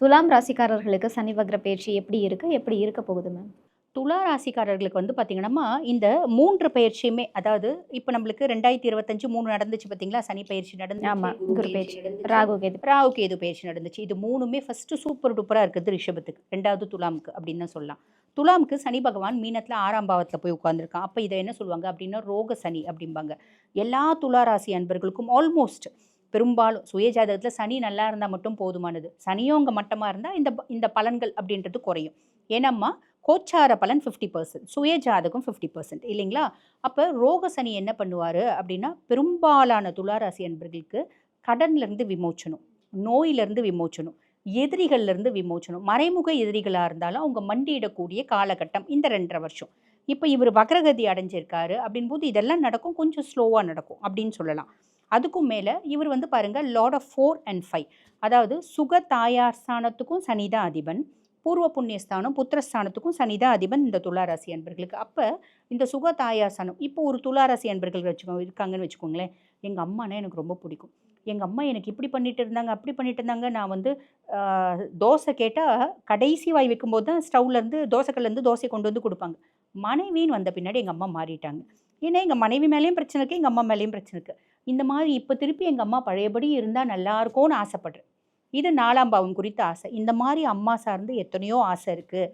துலாம் ராசிக்காரர்களுக்கு சனி வக்ர பயிற்சி எப்படி இருக்கு? எப்படி இருக்க போகுது மேம் துலா ராசிக்காரர்களுக்கு வந்து பார்த்தீங்கன்னா இந்த மூன்று பயிற்சியுமே அதாவது இப்போ நம்மளுக்கு ரெண்டாயிரத்தி இருபத்தஞ்சு மூணு நடந்துச்சு பார்த்தீங்களா சனி பயிற்சி நடந்துச்சு ஆமா, குரு பயிற்சி. ராகு கேது ராகு கேது பயிற்சி நடந்துச்சு. இது மூணுமே ஃபர்ஸ்ட் சூப்பர் டூப்பராக இருக்குது ரிஷபத்துக்கு. ரெண்டாவது துலாமுக்கு அப்படின்னு தான் சொல்லலாம். துலாமுக்கு சனி பகவான் மீனத்தில் ஆறாம் பாவத்தில் போய் உட்காந்துருக்கான் அப்போ இதை என்ன சொல்லுவாங்க அப்படின்னா ரோக சனி அப்படிம்பாங்க. எல்லா துலா ராசி அன்பர்களுக்கும் ஆல்மோஸ்ட் பெரும்பாலும் சுயஜாதகத்தில் சனி நல்லா இருந்தால் மட்டும் போதுமானது. சனியும் அங்கே மட்டமாக இருந்தால் இந்த இந்த பலன்கள் அப்படின்றது குறையும். ஏன்னாம்மா கோச்சார பலன் ஃபிஃப்டி பர்சன்ட் சுயஜாதகம் ஃபிஃப்டி பர்சன்ட் இல்லைங்களா? அப்போ ரோக சனி என்ன பண்ணுவார் அப்படின்னா பெரும்பாலான துளாராசி அன்பர்களுக்கு கடன்லேருந்து விமோச்சனம் நோயிலிருந்து விமோச்சனம் எதிரிகள்லேருந்து விமோச்சனம் மறைமுக எதிரிகளாக இருந்தாலும் அவங்க மண்டியிடக்கூடிய காலகட்டம் இந்த ரெண்டரை வருஷம். இப்போ இவர் வக்ரகதி அடைஞ்சிருக்காரு அப்படின் போது இதெல்லாம் நடக்கும் கொஞ்சம் ஸ்லோவாக நடக்கும் அப்படின்னு சொல்லலாம். அதுக்கும் மேலே இவர் வந்து பாருங்க lord of four and five அதாவது சுக தாயார் ஸ்தானத்துக்கும் சனி அதிபன் பூர்வ புண்ணியஸ்தானம் புத்திரஸ்தானத்துக்கும் சனிதா அதிபன் இந்த துளாராசி அன்பர்களுக்கு. அப்போ இந்த சுக தாயார் ஸ்தானம் இப்போ ஒரு துளாராசி அன்பர்கள் வச்சுக்கோ இருக்காங்கன்னு வச்சுக்கோங்களேன் எங்கள் அம்மானா எனக்கு ரொம்ப பிடிக்கும். எங்கள் அம்மா எனக்கு இப்படி பண்ணிட்டு இருந்தாங்க அப்படி பண்ணிட்டு இருந்தாங்க நான் வந்து தோசை கேட்டால் கடைசி வாய் வைக்கும்போது தான் ஸ்டவ்லேருந்து தோசைக்கல்லேருந்து தோசை கொண்டு வந்து கொடுப்பாங்க. மனைவின்னு வந்த பின்னாடி எங்கள் அம்மா மாறிட்டாங்க. ஏன்னா எங்கள் மனைவி மேலேயும் பிரச்சனை இருக்குது எங்கள் அம்மா மேலேயும் பிரச்சனை இருக்குது இந்த மாதிரி இப்போ திருப்பி எங்கள் அம்மா பழையபடி இருந்தால் நல்லா இருக்கும்னு ஆசைப்படுறேன். இது நாலாம் பாவம் குறித்த ஆசை. இந்த மாதிரி அம்மா சார்ந்து எத்தனையோ ஆசை இருக்குது